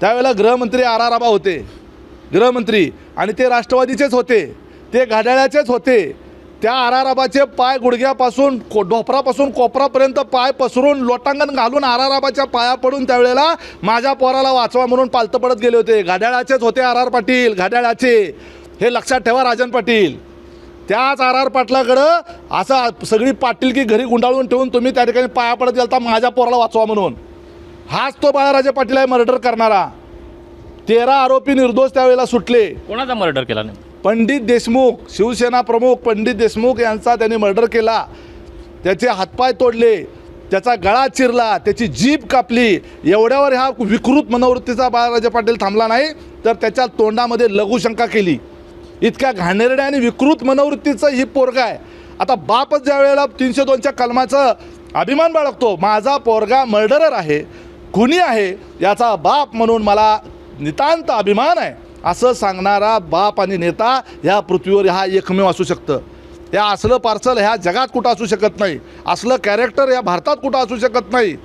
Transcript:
त्यावेळेला गृहमंत्री R R आबा होते. गृहमंत्री आणि ते राष्ट्रवादीचेच होते. ते घड्याळ्याचेच होते. त्या आर आर आबाचे पाय गुडघ्यापासून को ढोपरापासून कोपरापर्यंत पाय पसरून लोटांगण घालून आर आर आबाच्या पाया पडून त्यावेळेला माझ्या पोराला वाचवा म्हणून पालतं पडत गेले होते. घड्याळाचेच होते आर आर पाटील घड्याळाचे. हे लक्षात ठेवा राजन पाटील. त्याच आर आर पाटलाकडं असं सगळी पाटील की घरी गुंडाळून ठेवून तुम्ही त्या ठिकाणी पाया पडत गेलता माझ्या पोराला वाचवा म्हणून. हाच तो बाळाराजे पाटील आहे मर्डर करणारा. तेरा आरोपी निर्दोष त्यावेळेला सुटले. कोणाचा मर्डर केला नाही? पंडित देशमुख शिवसेना प्रमुख पंडित देशमुख यांचा त्यांनी मर्डर केला. त्याचे हातपाय तोडले त्याचा गळा चिरला त्याची जीभ कापली. एवढ्यावर ह्या विकृत मनोवृत्तीचा बाळाराजे पाटील थांबला नाही तर त्याच्या तोंडामध्ये लघुशंका केली. इतक्या घाणेरड्या आणि विकृत मनोवृत्तीचं ही पोरगा आहे. आता बापच ज्या वेळेला तीनशे दोनच्या कलमाचं अभिमान बाळगतो माझा पोरगा मर्डरर आहे. कुणी आहे याचा बाप म्हणून मला नितांत अभिमान आहे. असं सांगणारा बाप आणि नेता ह्या पृथ्वीवर हा एकमेव असू शकतं. या असलं पार्सल ह्या जगात कुठं असू शकत नाही. असलं कॅरेक्टर या भारतात कुठं असू शकत नाही.